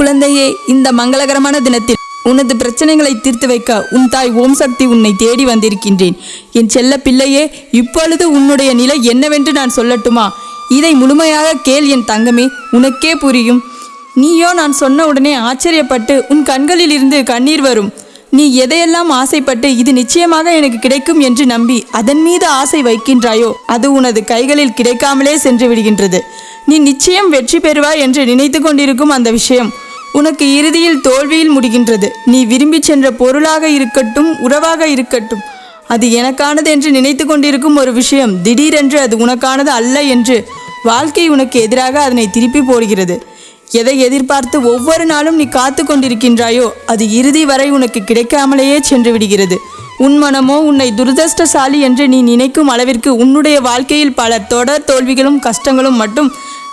குழந்தையே இந்த மங்களகரமான தினத்தில் உனது பிரச்சனைகளை தீர்த்து வைக்க உன் தாய் ஓம் சக்தி உன்னை தேடி வந்திருக்கின்றேன். என் செல்ல பிள்ளையே இப்பொழுது உன்னுடைய நிலை என்னவென்று நான் சொல்லட்டுமா? இதை முழுமையாக கேள் என் தங்கமே உனக்கே புரியும். நீயோ நான் சொன்ன உடனே ஆச்சரியப்பட்டு உன் கண்களில் இருந்து கண்ணீர் வரும். நீ எதையெல்லாம் ஆசைப்பட்டு இது நிச்சயமாக எனக்கு கிடைக்கும் என்று நம்பி அதன் மீது ஆசை வைக்கின்றாயோ அது உனது கைகளில் கிடைக்காமலே சென்று விடுகின்றது. நீ நிச்சயம் வெற்றி பெறுவாய் என்று நினைத்து கொண்டிருக்கும் அந்த விஷயம். உனக்கு இறுதியில் தோல்வியில் முடிகின்றது. நீ விரும்பி சென்ற பொருளாக இருக்கட்டும் உறவாக இருக்கட்டும். அது எனக்கானது என்று நினைத்து கொண்டிருக்கும் ஒரு விஷயம். திடீரென்று அது உனக்கானது அல்ல என்று வாழ்க்கை உனக்கு எதிராக அதனை திருப்பி போடுகிறது. எதை எதிர்பார்த்து ஒவ்வொரு நாளும் நீ காத்து கொண்டிருக்கின்றாயோ அது இறுதி வரை உனக்கு கிடைக்காமலேயே சென்று விடுகிறது. உன் மனமோ உன்னை துரதிருஷ்டசாலி என்று நீ நினைக்கும் அளவிற்கு உன்னுடைய வாழ்க்கையில் பல தொடர் தோல்விகளும் கஷ்டங்களும் மட்டும்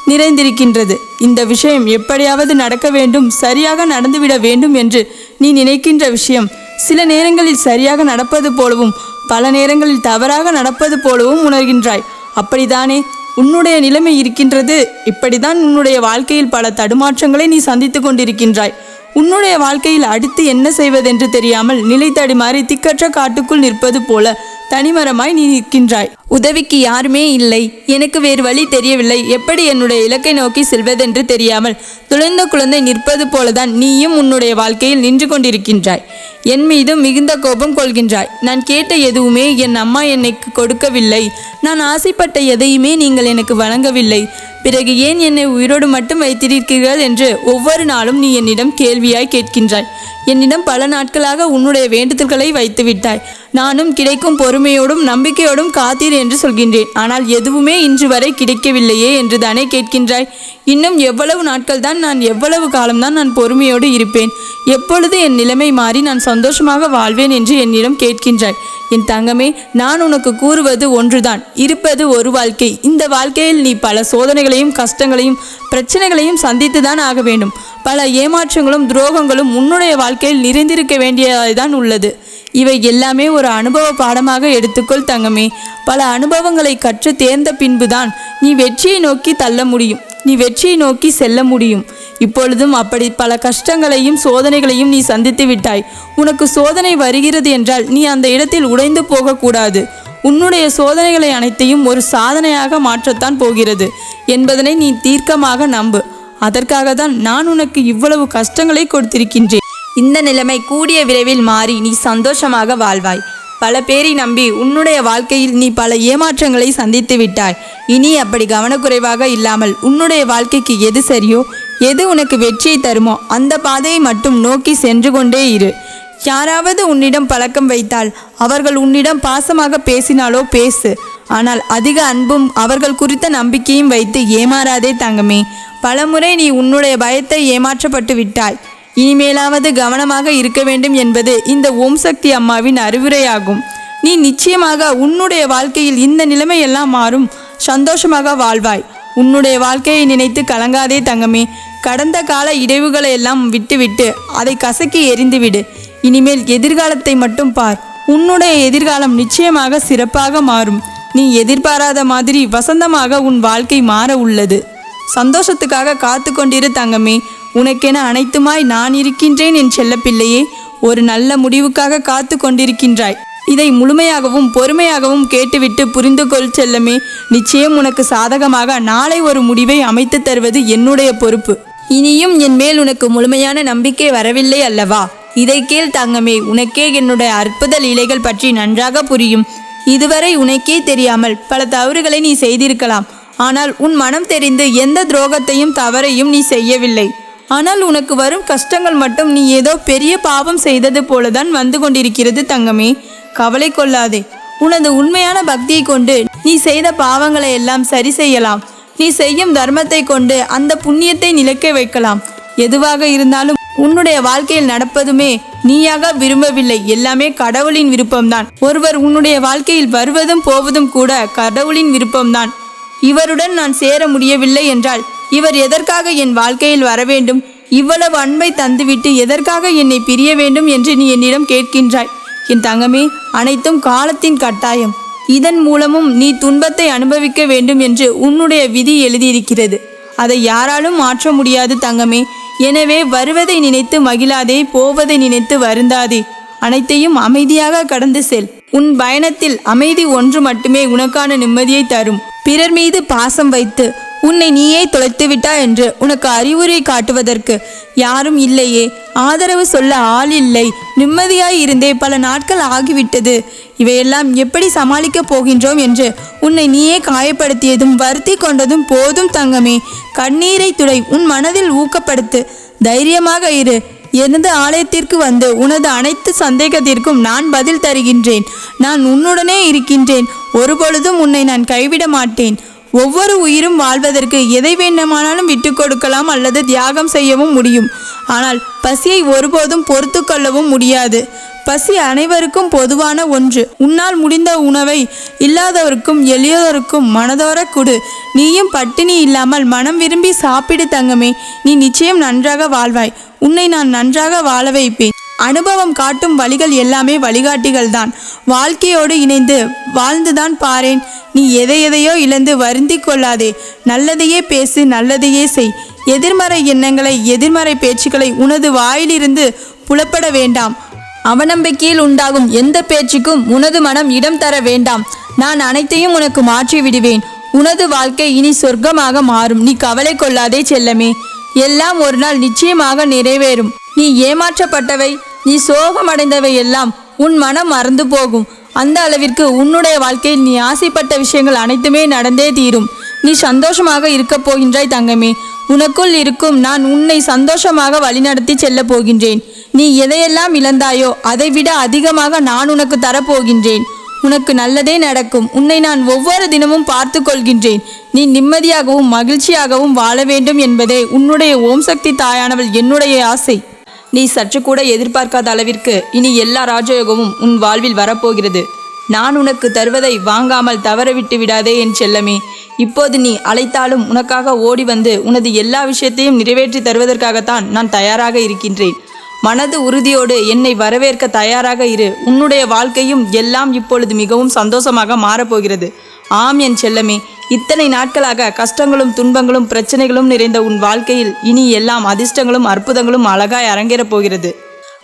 நிறைந்திருக்கின்றது. இந்த விஷயம் எப்படியாவது நடக்க வேண்டும் சரியாக நடந்துவிட வேண்டும் என்று நீ நினைக்கின்ற விஷயம். சில நேரங்களில் சரியாக நடப்பது போலவும் பல நேரங்களில் தவறாக நடப்பது போலவும் உணர்கின்றாய். அப்படிதானே உன்னுடைய நிலைமை இருக்கின்றது. இப்படிதான் உன்னுடைய வாழ்க்கையில் பல தடுமாற்றங்களை நீ சந்தித்து கொண்டிருக்கின்றாய். உன்னுடைய வாழ்க்கையில் அடுத்து என்ன செய்வதென்று தெரியாமல் நிலை தடுமாறி திக்கற்ற காட்டுக்குள் நிற்பது போல தனிமரமாய் நீ நிற்கின்றாய். உதவிக்கு யாருமே இல்லை. எனக்கு வேறு வழி தெரியவில்லை. எப்படி என்னுடைய இலக்கை நோக்கி செல்வதென்று தெரியாமல் துளைந்த குழந்தை நிற்பது போலதான் நீயும் உன்னுடைய வாழ்க்கையில் நின்று கொண்டிருக்கின்றாய். என் மீதும் மிகுந்த கோபம் கொள்கின்றாய். நான் கேட்ட எதுவுமே என் அம்மா என்னை கொடுக்கவில்லை. நான் ஆசைப்பட்ட எதையுமே நீங்கள் எனக்கு வழங்கவில்லை. பிறகு ஏன் என்னை உயிரோடு மட்டும் வைத்திருக்கிறீர்கள் என்று ஒவ்வொரு நாளும் நீ என்னிடம் கேள்வியாய் கேட்கின்றாய். என்னிடம் பல நாட்களாக உன்னுடைய வேண்டுதல்களை வைத்து விட்டாய். நானும் கிடைக்கும் பொறுமையோடும் நம்பிக்கையோடும் காத்தீர் என்று சொல்கின்றேன். ஆனால் எதுவுமே இன்று வரை கிடைக்கவில்லையே என்று தானே கேட்கின்றாய். இன்னும் எவ்வளவு நாட்கள் தான் நான் எவ்வளவு காலம்தான் நான் பொறுமையோடு இருப்பேன். எப்பொழுது என் நிலைமை மாறி நான் சந்தோஷமாக வாழ்வேன் என்று என்னிடம் கேட்கின்றாய். என் தங்கமே நான் உனக்கு கூறுவது ஒன்றுதான். இருப்பது ஒரு வாழ்க்கை. இந்த வாழ்க்கையில் நீ பல சோதனைகளையும் கஷ்டங்களையும் பிரச்சனைகளையும் சந்தித்துதான் ஆக வேண்டும். பல ஏமாற்றங்களும் துரோகங்களும் உன்னுடைய வாழ்க்கையில் நிறைந்திருக்க வேண்டியதாய்தான் உள்ளது. இவை எல்லாமே ஒரு அனுபவ பாடமாக எடுத்துக்கொள் தங்கமே. பல அனுபவங்களை கற்று தேர்ந்த பின்புதான் நீ வெற்றியை நோக்கி தள்ள முடியும். நீ வெற்றியை நோக்கி செல்ல முடியும். இப்பொழுதும் அப்படி பல கஷ்டங்களையும் சோதனைகளையும் நீ சந்தித்து விட்டாய். உனக்கு சோதனை வருகிறது என்றால் நீ அந்த இடத்தில் உடைந்து போகக்கூடாது. உன்னுடைய சோதனைகளை அனைத்தையும் ஒரு சாதனையாக மாற்றத்தான் போகிறது என்பதனை நீ தீர்க்கமாக நம்பு. அதற்காக தான் நான் உனக்கு இவ்வளவு கஷ்டங்களை கொடுத்திருக்கின்றேன். இந்த நிலைமை கூடிய விரைவில் மாறி நீ சந்தோஷமாக வாழ்வாய். பல பேரை நம்பி உன்னுடைய வாழ்க்கையில் நீ பல ஏமாற்றங்களை சந்தித்து விட்டாய். இனி அப்படி கவனக்குறைவாக இல்லாமல் உன்னுடைய வாழ்க்கைக்கு எது சரியோ எது உனக்கு வெற்றியை தருமோ அந்த பாதையை மட்டும் நோக்கி சென்று கொண்டே இரு. யாராவது உன்னிடம் பழக்கம் வைத்தால் அவர்கள் உன்னிடம் பாசமாக பேசினாலோ பேசு. ஆனால் அதிக அன்பும் அவர்கள் குறித்த நம்பிக்கையும் வைத்து ஏமாறாதே தங்கமே. பலமுறை நீ உன்னுடைய பயத்தை ஏமாற்றப்பட்டு விட்டாய். இனிமேலாவது கவனமாக இருக்க வேண்டும் என்பது இந்த ஓம் சக்தி அம்மாவின் அறிவுரையாகும். நீ நிச்சயமாக உன்னுடைய வாழ்க்கையில் இந்த நிலைமையெல்லாம் மாறும். சந்தோஷமாக வாழ்வாய். உன்னுடைய வாழ்க்கையை நினைத்து கலங்காதே தங்கமே. கடந்த கால இடைவுகளை எல்லாம் விட்டுவிட்டு அதை கசக்கி எறிந்துவிடு. இனிமேல் எதிர்காலத்தை மட்டும் பார். உன்னுடைய எதிர்காலம் நிச்சயமாக சிறப்பாக மாறும். நீ எதிர்பாராத மாதிரி வசந்தமாக உன் வாழ்க்கை மாற உள்ளது. சந்தோஷத்துக்காக காத்து கொண்டிரு தங்கமே. உனக்கென அனைத்துமாய் நான் இருக்கின்றேன் என் செல்லப்பிள்ளையே. ஒரு நல்ல முடிவுக்காக காத்து கொண்டிருக்கின்றாய். இதை முழுமையாகவும் பொறுமையாகவும் கேட்டுவிட்டு புரிந்து கொள் செல்லமே. நிச்சயம் உனக்கு சாதகமாக நாளை ஒரு முடிவை அமைத்து தருவது என்னுடைய பொறுப்பு. இனியும் என் மேல் உனக்கு முழுமையான நம்பிக்கை வரவில்லை அல்லவா? இதை கேள் தங்கமே உனக்கே என்னுடைய அற்புத லீலைகள் பற்றி நன்றாக புரியும். இதுவரை உனக்கே தெரியாமல் பல தவறுகளை நீ செய்திருக்கலாம். ஆனால் உன் மனம் தெரிந்து எந்த துரோகத்தையும் தவறையும் நீ செய்யவில்லை. ஆனால் உனக்கு வரும் கஷ்டங்கள் மட்டும் நீ ஏதோ பெரிய பாவம் செய்தது போலதான் வந்து கொண்டிருக்கிறது தங்கமே. கவலை கொள்ளாதே. உனது உண்மையான பக்தியை கொண்டு நீ செய்த பாவங்களை எல்லாம் சரி செய்யலாம். நீ செய்யும் தர்மத்தை கொண்டு அந்த புண்ணியத்தை நிலைக்க வைக்கலாம். எதுவாக இருந்தாலும் உன்னுடைய வாழ்க்கையில் நடப்பதுமே நீயாக விரும்பவில்லை. எல்லாமே கடவுளின் விருப்பம்தான். ஒருவர் உன்னுடைய வாழ்க்கையில் வருவதும் போவதும் கூட கடவுளின் விருப்பம்தான். இவருடன் நான் சேர முடியவில்லை என்றால் இவர் எதற்காக என் வாழ்க்கையில் வர வேண்டும்? இவ்வளவு அன்பை தந்துவிட்டு எதற்காக என்னை பிரிய வேண்டும் என்று நீ என்னிடம் கேட்கின்றாய்? என் தங்கமே அனைத்தும் காலத்தின் கட்டாயம். இதன் மூலமும் நீ துன்பத்தை அனுபவிக்க வேண்டும் என்று உன்னுடைய விதி எழுதியிருக்கிறது. அதை யாராலும் மாற்ற முடியாது தங்கமே. எனவே வருவதை நினைத்து மகிழாதே போவதை நினைத்து வருந்தாதே. அனைத்தையும் அமைதியாக கடந்து செல். உன் பயணத்தில் அமைதி ஒன்று மட்டுமே உனக்கான நிம்மதியை தரும். பிறர் மீது பாசம் வைத்து உன்னை நீயே தொலைத்து விட்டா என்று உனக்கு அறிவுரை காட்டுவதற்கு யாரும் இல்லையே. ஆதரவு சொல்ல ஆள் இல்லை. நிம்மதியாய் இருந்தே பல நாட்கள் ஆகிவிட்டது. இவையெல்லாம் எப்படி சமாளிக்கப் போகின்றோம் என்று உன்னை நீயே காயப்படுத்தியதும் வருத்தி கொண்டதும் போதும் தங்கமே. கண்ணீரை துடை உன் மனதில் ஊக்கப்படுத்து. தைரியமாக இரு. எனது ஆலயத்திற்கு வந்து உனது அனைத்து சந்தேகத்திற்கும் நான் பதில் தருகின்றேன். நான் உன்னுடனே இருக்கின்றேன். ஒருபொழுதும் உன்னை நான் கைவிட மாட்டேன். ஒவ்வொரு உயிரும் வாழ்வதற்கு எதை வேண்டுமானாலும் விட்டு கொடுக்கலாம் அல்லது தியாகம் செய்யவும் முடியும். ஆனால் பசியை ஒருபோதும் பொறுத்து கொள்ளவும் முடியாது. பசி அனைவருக்கும் பொதுவான ஒன்று. உன்னால் முடிந்த உணவை இல்லாதவருக்கும் எளியவருக்கும் மனதோர கொடு. நீயும் பட்டினி இல்லாமல் மனம் விரும்பி சாப்பிடு தங்கமே. நீ நிச்சயம் நன்றாக வாழ்வாய். உன்னை நான் நன்றாக வாழ வைப்பேன். அனுபவம் காட்டும் வழிகள் எல்லாமே வழிகாட்டிகள் தான் வாழ்க்கையோடு இணைந்து வாழ்ந்துதான் பாரேன். நீ எதை எதையோ இழந்து வருந்தி கொள்ளாதே. நல்லதையே பேசு நல்லதையே செய். எதிர்மறை எண்ணங்களை எதிர்மறை பேச்சுக்களை உனது வாயிலிருந்து புலப்பட வேண்டாம். அவநம்பிக்கையில் உண்டாகும் எந்த பேச்சுக்கும் உனது மனம் இடம் தர வேண்டாம். நான் அனைத்தையும் உனக்கு மாற்றி விடுவேன். உனது வாழ்க்கை இனி சொர்க்கமாக மாறும். நீ கவலை கொள்ளாதே செல்லமே. எல்லாம் ஒரு நாள் நிச்சயமாக நிறைவேறும். நீ ஏமாற்றப்பட்டவை நீ சோகமடைந்தவை எல்லாம் உன் மனம் மறந்து போகும். அந்த அளவிற்கு உன்னுடைய வாழ்க்கையில் நீ ஆசைப்பட்ட விஷயங்கள் அனைத்துமே நடந்தே தீரும். நீ சந்தோஷமாக இருக்கப் போகின்றாய் தங்கமே. உனக்குள் இருக்கும் நான் உன்னை சந்தோஷமாக வழிநடத்தி செல்லப் போகின்றேன். நீ எதையெல்லாம் இழந்தாயோ அதைவிட அதிகமாக நான் உனக்கு தரப்போகின்றேன். உனக்கு நல்லதே நடக்கும். உன்னை நான் ஒவ்வொரு தினமும் பார்த்து கொள்கின்றேன். நீ நிம்மதியாகவும் மகிழ்ச்சியாகவும் வாழ வேண்டும் என்பதே உன்னுடைய ஓம் சக்தி தாயானவள் என்னுடைய ஆசை. நீ சற்று கூட எதிர்பார்க்காத அளவிற்கு இனி எல்லா ராஜயோகமும் உன் வாழ்வில் வரப்போகிறது. நான் உனக்கு தருவதை வாங்காமல் தவறவிட்டு விடாதே என் செல்லமே. இப்போது நீ அழைத்தாலும் உனக்காக ஓடி வந்து உனது எல்லா விஷயத்தையும் நிறைவேற்றி தருவதற்காகத்தான் நான் தயாராக இருக்கின்றேன். மனது உறுதியோடு என்னை வரவேற்க தயாராக இரு. உன்னுடைய வாழ்க்கையும் எல்லாம் இப்பொழுது மிகவும் சந்தோஷமாக மாறப்போகிறது. ஆம் என் செல்லமே இத்தனை நாட்களாக கஷ்டங்களும் துன்பங்களும் பிரச்சனைகளும் நிறைந்த உன் வாழ்க்கையில் இனி எல்லாம் அதிர்ஷ்டங்களும் அற்புதங்களும் அழகாய் அரங்கேறப் போகிறது.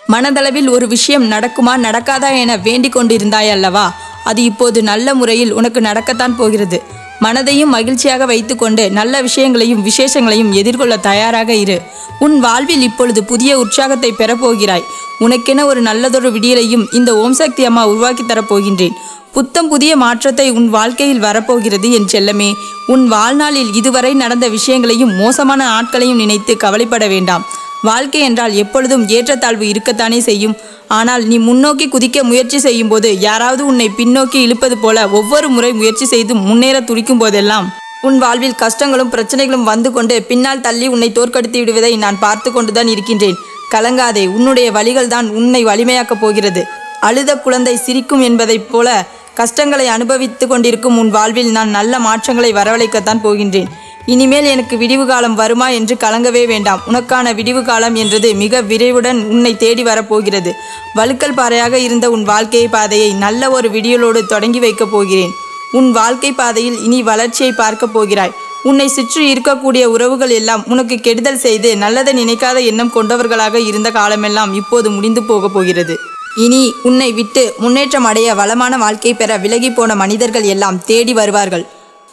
மனதளவில் ஒரு விஷயம் நடக்குமா நடக்காதா என வேண்டிக் கொண்டிருந்தாய் அல்லவா? அது இப்போது நல்ல முறையில் உனக்கு நடக்கத்தான் போகிறது. மனதையும் மகிழ்ச்சியாக வைத்துக்கொண்டு நல்ல விஷயங்களையும் விசேஷங்களையும் எதிர்கொள்ள தயாராக இரு. உன் வாழ்வில் இப்பொழுது புதிய உற்சாகத்தை பெறப்போகிறாய் உனக்கென ஒரு நல்லதொரு விடியலையும் இந்த ஓம் சக்தி அம்மா உருவாக்கி தரப்போகின்றேன் புத்தம் புதிய மாற்றத்தை உன் வாழ்க்கையில் வரப்போகிறது என் செல்லமே. உன் வாழ்நாளில் இதுவரை நடந்த விஷயங்களையும் மோசமான ஆட்களையும் நினைத்து கவலைப்பட வேண்டாம். வாழ்க்கை என்றால் எப்பொழுதும் ஏற்றத்தாழ்வு இருக்கத்தானே செய்யும். ஆனால் நீ முன்னோக்கி குதிக்க முயற்சி செய்யும் போது யாராவது உன்னை பின்னோக்கி இழுப்பது போல ஒவ்வொரு முறை முயற்சி செய்து முன்னேற துடிக்கும் போதெல்லாம் உன் வாழ்வில் கஷ்டங்களும் பிரச்சனைகளும் வந்து கொண்டு பின்னால் தள்ளி உன்னை தோற்கடித்து விடுவதை நான் பார்த்து கொண்டுதான் இருக்கின்றேன். கலங்காதே உன்னுடைய வழிகள் தான் உன்னை வலிமையாக்கப் போகிறது. அழுத குழந்தை சிரிக்கும் என்பதைப் போல கஷ்டங்களை அனுபவித்து கொண்டிருக்கும் உன் வாழ்வில் நான் நல்ல மாற்றங்களை வரவழைக்கத்தான் போகின்றேன். இனிமேல் எனக்கு விடிவு காலம் வருமா என்று கலங்கவே வேண்டாம். உனக்கான விடிவு காலம் என்றது மிக விரைவுடன் உன்னை தேடி வரப்போகிறது. வழுக்கல் பாறையாக இருந்த உன் வாழ்க்கை பாதையை நல்ல ஒரு விடியலோடு தொடங்கி வைக்கப் போகிறேன். உன் வாழ்க்கை பாதையில் இனி வளர்ச்சியை பார்க்கப் போகிறாய். உன்னை சுற்றி இருக்கக்கூடிய உறவுகள் எல்லாம் உனக்கு கெடுதல் செய்து நல்லதை நினைக்காத எண்ணம் கொண்டவர்களாக இருந்த காலமெல்லாம் இப்போது முடிந்து போகப் போகிறது. இனி உன்னை விட்டு முன்னேற்றம் அடைய வளமான வாழ்க்கை பெற விலகி போன மனிதர்கள் எல்லாம் தேடி வருவார்கள்.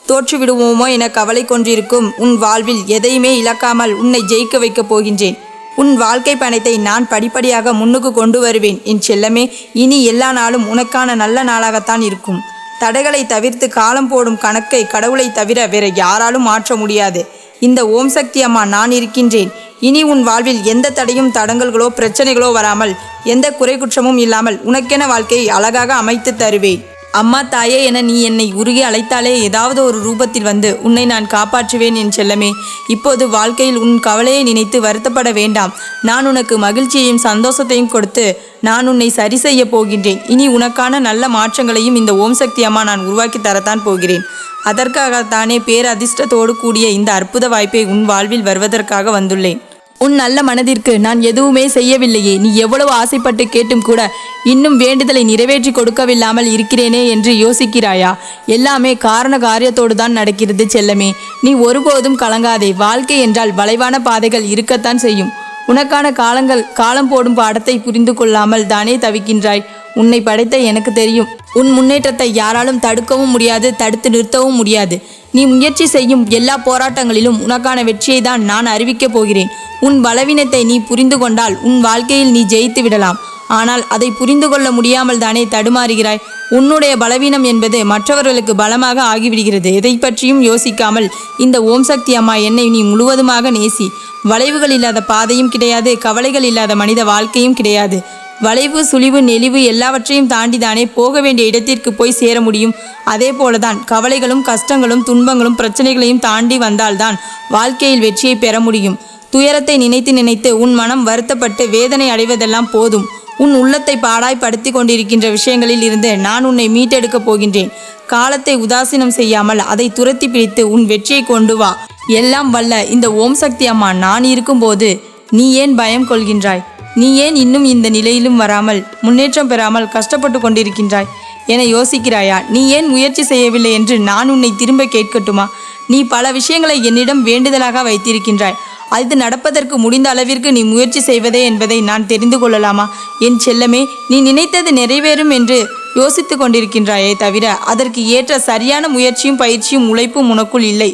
தோற்றுவிடுவோமோ என கவலை கொண்டிருக்கும் உன் வாழ்வில் எதையுமே இழக்காமல் உன்னை ஜெயிக்க வைக்கப் போகின்றேன். உன் வாழ்க்கை பயணத்தை நான் படிப்படியாக முன்னுக்கு கொண்டு வருவேன். என் செல்லமே இனி எல்லா நாளும் உனக்கான நல்ல நாளாகத்தான் இருக்கும். தடைகளை தவிர்த்து காலம் போடும் கணக்கை கடவுளை தவிர வேற யாராலும் மாற்ற முடியாது. இந்த ஓம் சக்தி அம்மா நான் இருக்கின்றேன். இனி உன் வாழ்வில் எந்த தடையும் தடங்கல்களோ பிரச்சனைகளோ வராமல் எந்த குறை குற்றமும் இல்லாமல் உனக்கென வாழ்க்கையை அழகாக அமைத்து தருவேன். அம்மா தாயே என நீ என்னை உருகி அழைத்தாலே ஏதாவது ஒரு ரூபத்தில் வந்து உன்னை நான் காப்பாற்றுவேன் என் செல்லமே. இப்போது வாழ்க்கையில் உன் கவலையை நினைத்து வருத்தப்பட வேண்டாம். நான் உனக்கு மகிழ்ச்சியையும் சந்தோஷத்தையும் கொடுத்து நான் உன்னை சரி செய்ய போகின்றேன். இனி உனக்கான நல்ல மாற்றங்களையும் இந்த ஓம் சக்தி அம்மா நான் உருவாக்கி தரத்தான் போகிறேன். அதற்காகத்தானே பேரதிர்ஷ்டத்தோடு கூடிய இந்த அற்புத வாய்ப்பை உன் வாழ்வில் வருவதற்காக வந்துள்ளேன். உன் நல்ல மனதிற்கு நான் எதுவுமே செய்யவில்லையே. நீ எவ்வளவு ஆசைப்பட்டு கேட்டும் கூட இன்னும் வேண்டுதலை நிறைவேற்றி கொடுக்கவில்லாமல் இருக்கிறேனே என்று யோசிக்கிறாயா? எல்லாமே காரண காரியத்தோடு தான் நடக்கிறது செல்லமே. நீ ஒருபோதும் கலங்காதே. வாழ்க்கை என்றால் வளைவான பாதைகள் இருக்கத்தான் செய்யும். உனக்கான காலங்கள் காலம் போடும் பாடத்தை புரிந்து கொள்ளாமல் தானே தவிக்கின்றாய். உன்னை படைத்த எனக்கு தெரியும். உன் முன்னேற்றத்தை யாராலும் தடுக்கவும் முடியாது தடுத்து நிறுத்தவும் முடியாது. நீ முயற்சி செய்யும் எல்லா போராட்டங்களிலும் உனக்கான வெற்றியை தான் நான் அறிவிக்கப் போகிறேன். உன் பலவீனத்தை நீ புரிந்து கொண்டால் உன் வாழ்க்கையில் நீ ஜெயித்து விடலாம். ஆனால் அதை புரிந்து கொள்ள முடியாமல் தானே தடுமாறுகிறாய். உன்னுடைய பலவீனம் என்பது மற்றவர்களுக்கு பலமாக ஆகிவிடுகிறது. எதை பற்றியும் யோசிக்காமல் இந்த ஓம் சக்தி அம்மா என்னை நீ முழுவதுமாக நேசி. வளைவுகள் இல்லாத பாதையும் கிடையாது கவலைகள் இல்லாத மனித வாழ்க்கையும் கிடையாது. வளைவு சுழிவு நெளிவு எல்லாவற்றையும் தாண்டி தானே போக வேண்டிய இடத்திற்கு போய் சேர முடியும். அதே போலதான் கவலைகளும் கஷ்டங்களும் துன்பங்களும் பிரச்சனைகளையும் தாண்டி வந்தால்தான் வாழ்க்கையில் வெற்றியை பெற முடியும். துயரத்தை நினைத்து நினைத்து உன் மனம் வருத்தப்பட்டு வேதனை அடைவதெல்லாம் போதும். உன் உள்ளத்தை பாடாய்படுத்தி கொண்டிருக்கின்ற விஷயங்களில் இருந்து நான் உன்னை மீட்டெடுக்கப் போகின்றேன். காலத்தை உதாசீனம் செய்யாமல் அதை துரத்தி பிடித்து உன் வெற்றியை கொண்டு வா. எல்லாம் வல்ல இந்த ஓம் சக்தி அம்மா நான் இருக்கும்போது நீ ஏன் பயம் கொள்கின்றாய்? நீ ஏன் இன்னும் இந்த நிலையிலும் வராமல் முன்னேற்றம் பெறாமல் கஷ்டப்பட்டு கொண்டிருக்கின்றாய்? என யோசிக்கிறாயா? நீ ஏன் முயற்சி செய்யவில்லை என்று நான் உன்னை திரும்ப கேட்கட்டுமா? நீ பல விஷயங்களை என்னிடம் வேண்டுதலாக வைத்திருக்கின்றாய். அது நடப்பதற்கு முடிந்த அளவிற்கு நீ முயற்சி செய்வதே என்பதை நான் தெரிந்து கொள்ளலாமா? என் செல்லமே நீ நினைத்தது நிறைவேறும் என்று யோசித்து கொண்டிருக்கின்றாயே தவிர அதற்கு ஏற்ற சரியான முயற்சியும் பயிற்சியும் உழைப்பும் உனக்குள் இல்லை.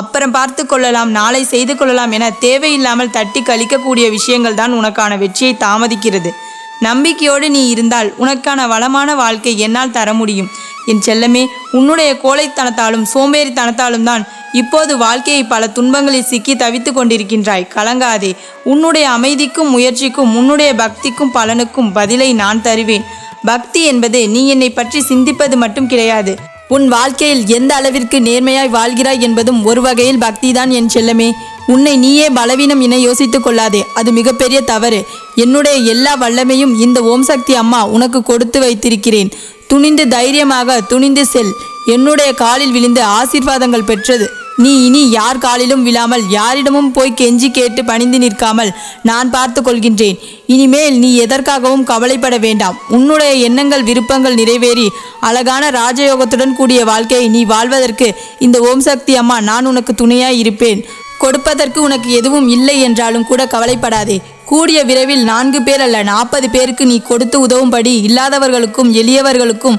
அப்புறம் பார்த்து கொள்ளலாம் நாளை செய்து கொள்ளலாம் என தேவையில்லாமல் தட்டி கழிக்கக்கூடிய விஷயங்கள் தான் உனக்கான வெற்றியை தாமதிக்கிறது. நம்பிக்கையோடு நீ இருந்தால் உனக்கான வளமான வாழ்க்கை என்னால் தர முடியும். என் செல்லமே உன்னுடைய கோழைத்தனத்தாலும் சோம்பேறித்தனத்தாலும் தான் இப்போது வாழ்க்கையை பல துன்பங்களில் சிக்கி தவித்து கொண்டிருக்கின்றாய். கலங்காதே. உன்னுடைய அமைதிக்கும் முயற்சிக்கும் உன்னுடைய பக்திக்கும் பலனுக்கும் பதிலை நான் தருவேன். பக்தி என்பது நீ என்னை பற்றி சிந்திப்பது மட்டும் கிடையாது. உன் வாழ்க்கையில் எந்த அளவிற்கு நேர்மையாய் வாழ்கிறாய் என்பதும் ஒரு வகையில் பக்திதான் என் செல்லமே. உன்னை நீயே பலவீனம் என யோசித்துக் கொள்ளாதே. அது மிகப்பெரிய தவறு. என்னுடைய எல்லா வல்லமையும் இந்த ஓம் சக்தி அம்மா உனக்கு கொடுத்து வைத்திருக்கிறேன். துணிந்து தைரியமாக துணிந்து செல். என்னுடைய காலில் விழுந்து ஆசீர்வாதங்கள் பெற்றது. நீ இனி யார் காலிலும் விழாமல் யாரிடமும் போய் கெஞ்சி கேட்டு பணிந்து நிற்காமல் நான் பார்த்து கொள்கின்றேன். இனிமேல் நீ எதற்காகவும் கவலைப்பட வேண்டாம். உன்னுடைய எண்ணங்கள் விருப்பங்கள் நிறைவேறி அழகான ராஜயோகத்துடன் கூடிய வாழ்க்கையை நீ வாழ்வதற்கு இந்த ஓம் சக்தி அம்மா நான் உனக்கு துணையாய் இருப்பேன். கொடுப்பதற்கு உனக்கு எதுவும் இல்லை என்றாலும் கூட கவலைப்படாதே. கூடிய விரைவில் நான்கு பேர் அல்ல நாற்பது பேருக்கு நீ கொடுத்து உதவும்படி இல்லாதவர்களுக்கும் எளியவர்களுக்கும்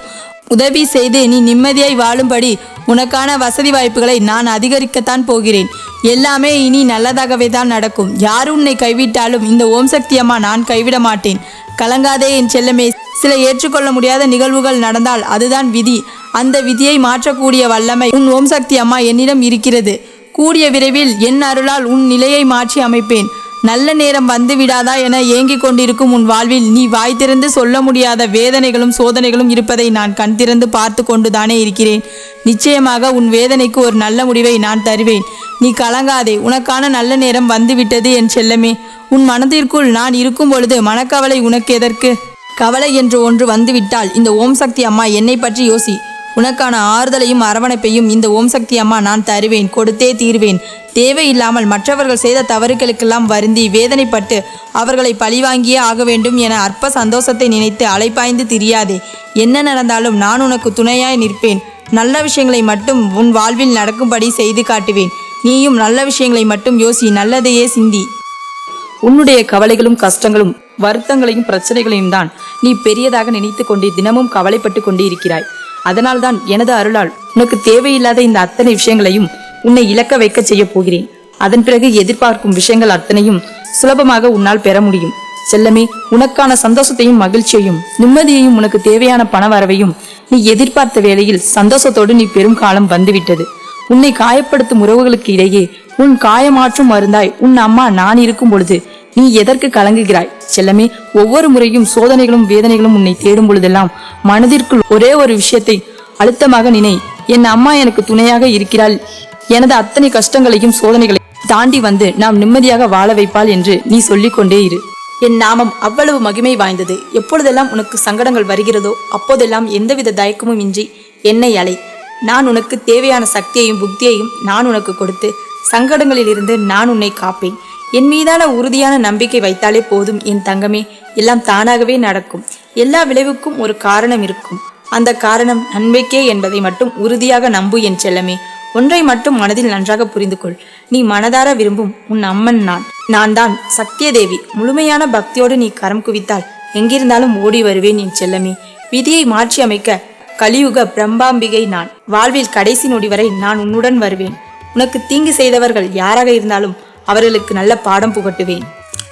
உதவி செய்து நீ நிம்மதியாய் வாழும்படி உனக்கான வசதி வாய்ப்புகளை நான் அதிகரிக்கத்தான் போகிறேன். எல்லாமே இனி நல்லதாகவே தான் நடக்கும். யார் உன்னை கைவிட்டாலும் இந்த ஓம் சக்தி அம்மா நான் கைவிட மாட்டேன். கலங்காதே என் செல்லமே. சில ஏற்றுக்கொள்ள முடியாத நிகழ்வுகள் நடந்தால் அதுதான் விதி. அந்த விதியை மாற்றக்கூடிய வல்லமை உன் ஓம் சக்தி அம்மா என்னிடம் இருக்கிறது. கூடிய விரைவில் என் அருளால் உன் நிலையை மாற்றி அமைப்பேன். நல்ல நேரம் வந்து விடாதா என ஏங்கிக் கொண்டிருக்கும் உன் வாழ்வில் நீ வாய் திறந்து சொல்ல முடியாத வேதனைகளும் சோதனைகளும் இருப்பதை நான் கண் திறந்து பார்த்து கொண்டுதானே இருக்கிறேன். நிச்சயமாக உன் வேதனைக்கு ஒரு நல்ல முடிவை நான் தருவேன். நீ கலங்காதே உனக்கான நல்ல நேரம் வந்துவிட்டது என் செல்லமே. உன் மனதிற்குள் நான் இருக்கும் பொழுது மனக்கவலை உனக்கு எதற்கு? கவலை என்று ஒன்று வந்துவிட்டால் இந்த ஓம் சக்தி அம்மா என்னை பற்றி யோசி. உனக்கான ஆறுதலையும் அரவணைப்பையும் இந்த ஓம் சக்தி அம்மா நான் தருவேன் கொடுத்தே தீர்வேன். தேவையில்லாமல் மற்றவர்கள் செய்த தவறுகளுக்கெல்லாம் வருந்தி வேதனைப்பட்டு அவர்களை பழிவாங்கியே ஆக வேண்டும் என அற்ப சந்தோஷத்தை நினைத்து அலைப்பாய்ந்து திரியாதே. என்ன நடந்தாலும் நான் உனக்கு துணையாய் நிற்பேன். நல்ல விஷயங்களை மட்டும் உன் வாழ்வில் நடக்கும்படி செய்து காட்டுவேன். நீயும் நல்ல விஷயங்களை மட்டும் யோசி நல்லதையே சிந்தி. உன்னுடைய கவலைகளும் கஷ்டங்களும் வருத்தங்களையும் பிரச்சனைகளையும் தான் நீ பெரியதாக நினைத்து கொண்டு தினமும் கவலைப்பட்டு கொண்டு இருக்கிறாய் அதனால்தான் எனது அருளால் உனக்கு தேவையில்லாத இந்த அத்தனை விஷயங்களையும் உன்னை இழக்க வைக்க செய்ய போகிறேன். அதன் பிறகு எதிர்பார்க்கும் விஷயங்கள் அத்தனையும் சுலபமாக உன்னால் பெற முடியும். செல்லமே உனக்கான சந்தோஷத்தையும் மகிழ்ச்சியையும் நிம்மதியையும் உனக்கு தேவையான பண வரவையும் நீ எதிர்பார்த்த வேளையில் சந்தோஷத்தோடு நீ பெரும் காலம் வந்துவிட்டது. உன்னை காயப்படுத்தும் உறவுகளுக்கு இடையே உன் காயமாற்றும் மருந்தாய் உன் அம்மா நான் இருக்கும் பொழுது நீ எதற்கு கலங்குகிறாய்? செல்லமே ஒவ்வொரு முறையும் சோதனைகளும் வேதனைகளும் உன்னை தேடும் பொழுதெல்லாம் மனதிற்குள் ஒரே ஒரு விஷயத்தை அழுத்தமாக நினை. என் அம்மா எனக்கு துணையாக இருக்கிறாள். எனது அத்தனை கஷ்டங்களையும் சோதனைகளை தாண்டி வந்து நாம் நிம்மதியாக வாழ வைப்பாள் என்று நீ சொல்லிக் கொண்டே இரு. என் நாமம் அவ்வளவு மகிமை வாய்ந்தது. எப்பொழுதெல்லாம் உனக்கு சங்கடங்கள் வருகிறதோ அப்போதெல்லாம் எந்தவித தயக்கமும் இன்றி என்னை அலை. நான் உனக்கு தேவையான சக்தியையும் புக்தியையும் நான் உனக்கு கொடுத்து சங்கடங்களிலிருந்து நான் உன்னை காப்பேன். என் மீதான உறுதியான நம்பிக்கை வைத்தாலே போதும் என் தங்கமே. எல்லாம் தானாகவே நடக்கும். எல்லா விளைவுக்கும் ஒரு காரணம் இருக்கும். அந்த காரணம் நன்மைக்கே என்பதை மட்டும் உறுதியாக நம்பு என் செல்லமே. ஒன்றை மட்டும் மனதில் நன்றாக புரிந்து கொள் நீ மனதார விரும்பும் உன் அம்மன் நான். நான் தான் சத்தியதேவி முழுமையான பக்தியோடு நீ கரம் குவித்தால் எங்கிருந்தாலும் ஓடி வருவேன் என் செல்லமே. விதியை மாற்றி அமைக்க கலியுக பிரம்பாம்பிகை நான். வாழ்வில் கடைசி நொடி வரை நான் உன்னுடன் வருவேன். உனக்கு தீங்கு செய்தவர்கள் யாராக இருந்தாலும் அவர்களுக்கு நல்ல பாடம் புகட்டுவேன்.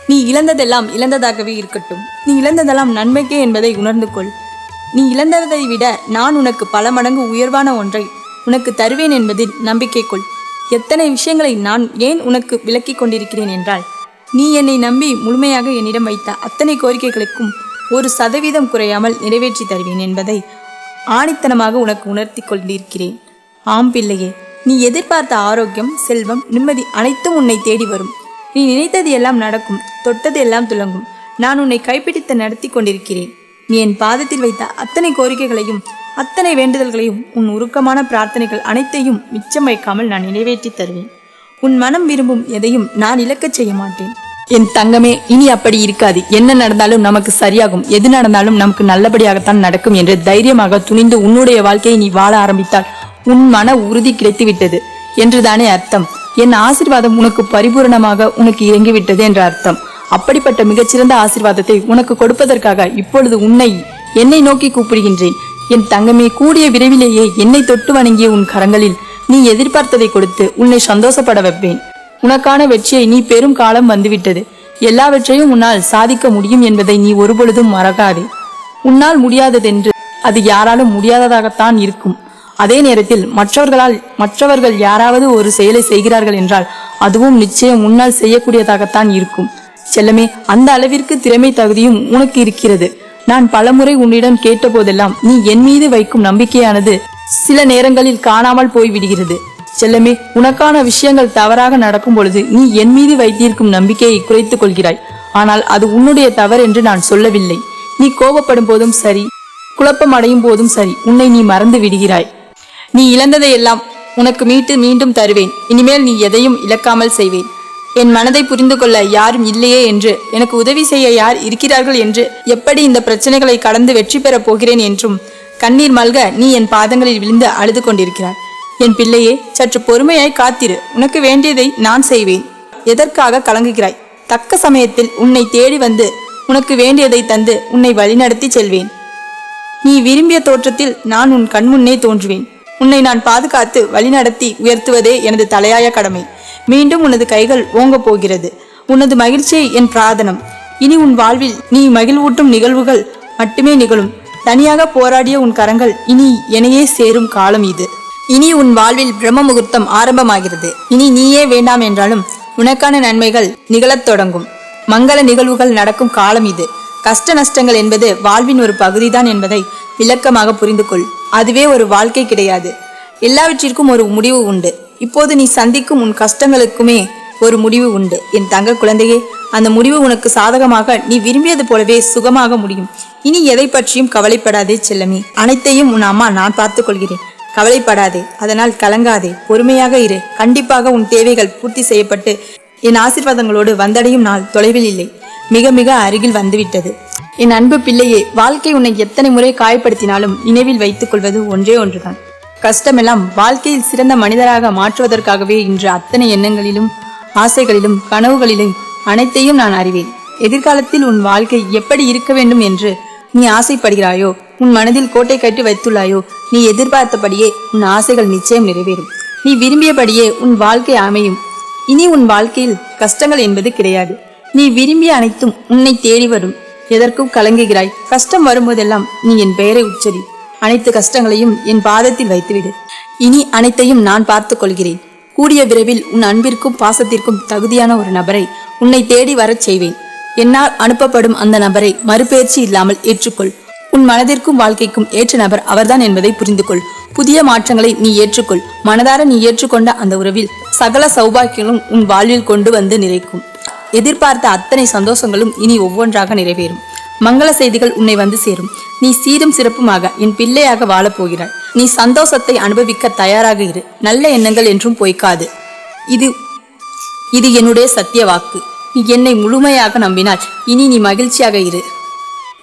நீ இழந்ததெல்லாம் இழந்ததாகவே இருக்கட்டும். நீ இழந்ததெல்லாம் நன்மைக்கே என்பதை உணர்ந்து கொள். நீ இழந்ததை விட நான் உனக்கு பல மடங்கு உயர்வான ஒன்றை உனக்கு தருவேன் என்பதில் நம்பிக்கை கொள். எத்தனை விஷயங்களை நான் ஏன் உனக்கு விளக்கி கொண்டிருக்கிறேன் என்றால் நீ என்னை நம்பி முழுமையாக என்னிடம் வைத்த அத்தனை கோரிக்கைகளுக்கும் ஒரு சதவீதம் குறையாமல் நிறைவேற்றி தருவேன் என்பதை ஆணித்தனமாக உனக்கு உணர்த்தி கொண்டிருக்கிறேன். ஆம் பிள்ளையே நீ எதிர்பார்த்த ஆரோக்கியம் செல்வம் நிம்மதி அனைத்தும் உன்னை தேடி வரும். நீ நினைத்தது எல்லாம் நடக்கும் தொட்டது எல்லாம் துலங்கும். நான் உன்னை கைப்பிடித்து நடத்தி கொண்டிருக்கிறேன். நீ என் பாதத்தில் வைத்த அத்தனை கோரிக்கைகளையும் அத்தனை வேண்டுதல்களையும் உன் உருக்கமான பிரார்த்தனைகள் அனைத்தையும் மிச்சம் வைக்காமல் நான் நிறைவேற்றி தருவேன். உன் மனம் விரும்பும் எதையும் நான் இழக்கச் செய்ய மாட்டேன். என் தங்கமே இனி அப்படி இருக்காது. என்ன நடந்தாலும் நமக்கு சரியாகும். எது நடந்தாலும் நமக்கு நல்லபடியாகத்தான் நடக்கும் என்று தைரியமாக துணிந்து உன்னுடைய வாழ்க்கையை நீ வாழ ஆரம்பித்தால் உன் மன உறுதி கிடைத்துவிட்டது என்றுதானே அர்த்தம். என் ஆசிர்வாதம் உனக்கு பரிபூரணமாக உனக்கு இறங்கிவிட்டது என்ற அர்த்தம். அப்படிப்பட்ட மிகச்சிறந்த ஆசிர்வாதத்தை உனக்கு கொடுப்பதற்காக இப்பொழுது உன்னை என்னை நோக்கி கூப்பிடுகின்றேன். என் தங்கமே கூடிய விரைவிலேயே என்னை தொட்டு வணங்கிய உன் கரங்களில் நீ எதிர்பார்த்ததை கொடுத்து உன்னை சந்தோஷப்பட வைப்பேன். உனக்கான வெற்றியை நீ பெரும் காலம் வந்துவிட்டது. எல்லாவற்றையும் உன்னால் சாதிக்க முடியும் என்பதை நீ ஒருபொழுதும் மறக்காதே. உன்னால் முடியாததென்று அது யாராலும் முடியாததாகத்தான் இருக்கும். அதே நேரத்தில் மற்றவர்களால் மற்றவர்கள் யாராவது ஒரு செயலை செய்கிறார்கள் என்றால் அதுவும் நிச்சயம் உன்னால் செய்யக்கூடியதாகத்தான் இருக்கும். செல்லமே அந்த அளவிற்கு திறமை தகுதியும் உனக்கு இருக்கிறது. நான் பலமுறை உன்னிடம் கேட்ட போதெல்லாம் நீ என் மீது வைக்கும் நம்பிக்கையானது சில நேரங்களில் காணாமல் போய் விடுகிறது செல்லமே உனக்கான விஷயங்கள் தவறாக நடக்கும் பொழுது நீ என் மீது வைத்திருக்கும் நம்பிக்கையை குறைத்துக் கொள்கிறாய். ஆனால் அது உன்னுடைய தவறு என்று நான் சொல்லவில்லை. நீ கோபப்படும் போதும் சரி குழப்பம் அடையும் போதும் சரி உன்னை நீ மறந்து விடுகிறாய். நீ இழந்ததை எல்லாம் உனக்கு மீட்டு மீண்டும் தருவேன். இனிமேல் நீ எதையும் இழக்காமல் செய்வேன். என் மனதை புரிந்து கொள்ள யாரும் இல்லையே என்று எனக்கு உதவி செய்ய யார் இருக்கிறார்கள் என்று எப்படி இந்த பிரச்சனைகளை கடந்து வெற்றி பெறப் போகிறேன் என்றும் கண்ணீர் மல்க நீ என் பாதங்களில் விழுந்து அழுது கொண்டிருக்கிறாய். என் பிள்ளையே சற்று பொறுமையாய் காத்திரு. உனக்கு வேண்டியதை நான் செய்வேன். எதற்காக கலங்குகிறாய்? தக்க சமயத்தில் உன்னை தேடி வந்து உனக்கு வேண்டியதை தந்து உன்னை வழிநடத்தி செல்வேன். நீ விரும்பிய தோற்றத்தில் நான் உன் கண்முன்னே தோன்றுவேன். உன்னை நான் பாதுகாத்து வழிநடத்தி உயர்த்துவதே எனது தலையாய கடமை. மீண்டும் உனது கைகள் ஓங்கப் போகிறது. உனது மகிழ்ச்சியை என் பிரார்த்தனம் இனி உன் வாழ்வில் நீ மகிழ்வூட்டும் நிகழ்வுகள் மட்டுமே நிகழும். தனியாக போராடிய உன் கரங்கள் இனி என்னையே சேரும் காலம் இது. இனி உன் வாழ்வில் பிரம்ம முகூர்த்தம் ஆரம்பமாகிறது. இனி நீயே வேண்டாம் என்றாலும் உனக்கான நன்மைகள் நிகழத் தொடங்கும். மங்கள நிகழ்வுகள் நடக்கும் காலம் இது. கஷ்ட நஷ்டங்கள் என்பது வாழ்வின் ஒரு பகுதிதான் என்பதை விளக்கமாக புரிந்து கொள் அதுவே ஒரு வாழ்க்கை கிடையாது. எல்லாவற்றிற்கும் ஒரு முடிவு உண்டு. இப்போது நீ சந்திக்கும் உன் கஷ்டங்களுக்குமே ஒரு முடிவு உண்டு. என் தங்க குழந்தையே அந்த முடிவு உனக்கு சாதகமாக நீ விரும்பியது போலவே சுகமாக முடியும். இனி எதை பற்றியும் கவலைப்படாதே செல்லமே. அனைத்தையும் உன் அம்மா நான் பார்த்துக் கொள்கிறேன். கவலைப்படாதே. அதனால் கலங்காதே. பொறுமையாக இரு. கண்டிப்பாக உன் தேவைகள் பூர்த்தி செய்யப்பட்டு என் ஆசீர்வாதங்களோடு வந்தடையும் நாள் தொலைவில் இல்லை. மிக மிக அருகில் வந்துவிட்டது. என் அன்பு பிள்ளையே வாழ்க்கை உன்னை எத்தனை முறை காயப்படுத்தினாலும் நினைவில் வைத்துக் கொள்வது ஒன்றே ஒன்றுதான். கஷ்டமெல்லாம் வாழ்க்கையில் சிறந்த மனிதராக மாற்றுவதற்காகவே இன்று அத்தனை எண்ணங்களிலும் ஆசைகளிலும் கனவுகளிலும் அனைத்தையும் நான் அறிவேன். எதிர்காலத்தில் உன் வாழ்க்கை எப்படி இருக்க வேண்டும் என்று நீ ஆசைப்படுகிறாயோ உன் மனதில் கோட்டை கட்டி வைத்துள்ளாயோ நீ எதிர்பார்த்தபடியே உன் ஆசைகள் நிச்சயம் நிறைவேறும். நீ விரும்பியபடியே உன் வாழ்க்கை அமையும். இனி உன் வாழ்க்கையில் கஷ்டங்கள் என்பது கிடையாது. நீ விரும்பிய அனைத்தும் உன்னை தேடி வரும். எதற்கும் கலங்குகிறாய். கஷ்டம் வரும்போதெல்லாம் நீ என் பெயரை உச்சரி. அனைத்து கஷ்டங்களையும் என் பாதத்தில் வைத்துவிடு. இனி அனைத்தையும் நான் பார்த்துக் கொள்கிறேன். கூடிய விரைவில் உன் அன்பிற்கும் பாசத்திற்கும் தகுதியான ஒரு நபரை உன்னை தேடி வரச் செய்வேன். என்னால் அனுப்பப்படும் அந்த நபரை மறுபெயர்ச்சி இல்லாமல் ஏற்றுக்கொள். உன் மனதிற்கும் வாழ்க்கைக்கும் ஏற்ற நபர் அவர்தான் என்பதை புரிந்து கொள் புதிய மாற்றங்களை நீ ஏற்றுக்கொள். மனதார நீ ஏற்றுக்கொண்ட அந்த உறவில் சகல சௌபாக்கியங்களும் உன் வாழ்வில் கொண்டு வந்து நிறைக்கும். எதிர்பார்த்த அத்தனை சந்தோஷங்களும் இனி ஒவ்வொன்றாக நிறைவேறும். மங்கள செய்திகள் உன்னை வந்து சேரும். நீ சீரும் சிறப்புமாக என் பிள்ளையாக வாழப்போகிறாய் நீ சந்தோஷத்தை அனுபவிக்க தயாராக இரு. நல்ல எண்ணங்கள் என்றும் பொய்க்காது. இது இது என்னுடைய சத்திய வாக்கு. நீ என்னை முழுமையாக நம்பினால் இனி நீ மகிழ்ச்சியாக இரு.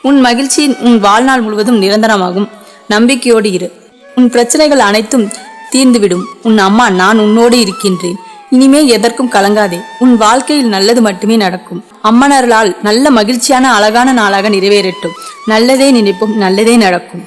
உன் மகிழ்ச்சி உன் வாழ்நாள் முழுவதும் நிரந்தரமாகும். நம்பிக்கையோடு இரு. உன் பிரச்சனைகள் அனைத்தும் தீர்ந்துவிடும். உன் அம்மா நான் உன்னோடு இருக்கின்றேன். இனிமே எதற்கும் கலங்காதே. உன் வாழ்க்கையில் நல்லது மட்டுமே நடக்கும். அம்மனர்களால் நல்ல மகிழ்ச்சியான அழகான நாளாக நிறைவேறட்டும். நல்லதே நினைப்போம் நல்லதே நடக்கும்.